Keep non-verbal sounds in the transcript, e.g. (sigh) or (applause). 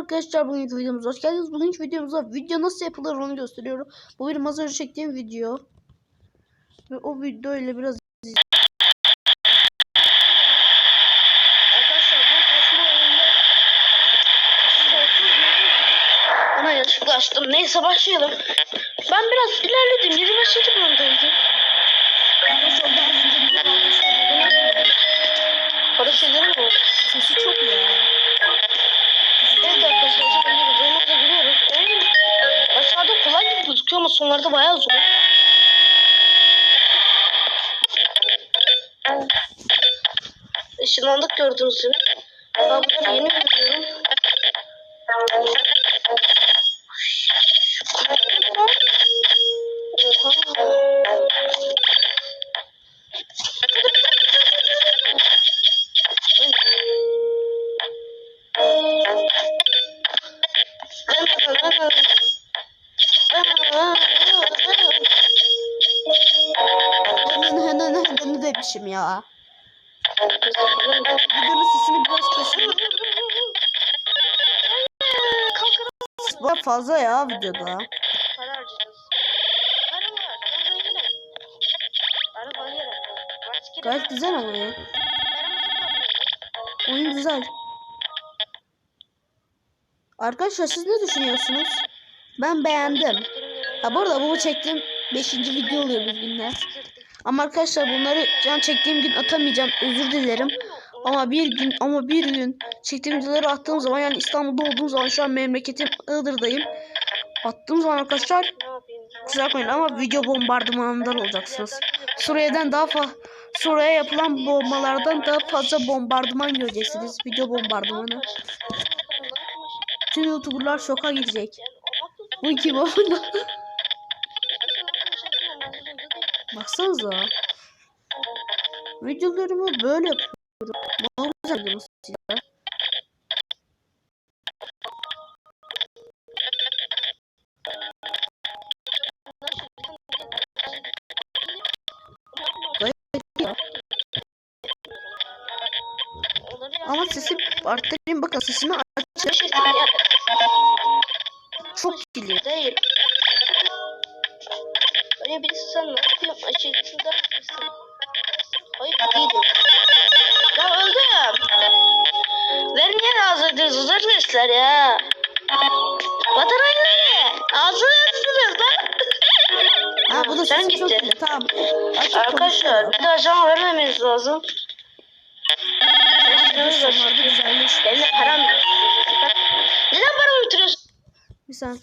arkadaşlar bugünkü videomuza hoş geldiniz. Bugünkü videomuzda video nasıl yapılır onu gösteriyorum. Bu benim az önce çektiğim video. Ve o video ile biraz Arkadaşlar bu koşma oyununda Bana yanlışlıkla açtım. Neyse başlayalım. Ben biraz ilerledim. 25. bölümdeydim. Para şeyleri mi sesi çok ya. Gözüküyor ama sonlarda bayağı zor. Işınlandık gördüğünüz gibi. Ben bunları yeni biliyorum. Hemen demişim ya. Videonun sesini biraz kısın. Bu fazla ya videoda. Gayet güzel ama ya. Oyun güzel. Arkadaşlar siz ne düşünüyorsunuz? Ben beğendim. Ha bu arada bu çektiğim 5. video oluyor bugünler. Ama arkadaşlar bunları can çektiğim gün atamayacağım. Özür dilerim. Ama bir gün ama bir gün çektiğim videoları attığım zaman yani İstanbul'da olduğum zaman şu an memleketim Iğdır'dayım. Attığım zaman arkadaşlar kusura bakmayın ama video bombardımanından olacaksınız. Suriye'den daha fa Suriye'ye yapılan bombalardan daha fazla bombardıman göreceksiniz. Video bombardımanı. Tüm YouTuber'lar şoka girecek. Bu iki bomba. (laughs) Baksanıza. Videolarımı böyle yapıyorum. Ne güzel ya. Ama sesi arttırayım bakın sesimi açayım. Çok geliyor. Değil. Birisi sen ne yapıyorsun? Aşağısında mısın? Hayır değilim. Ya öldüm. Ver niye razı ediyorsunuz arkadaşlar ya? Vatan hainleri. Ağzını açtınız lan. Ha bu da Sen geliyor. Tamam. Açık Arkadaşlar bir daha can vermemeniz lazım. Benim param. Neden paramı bitiriyorsun? Bir saniye.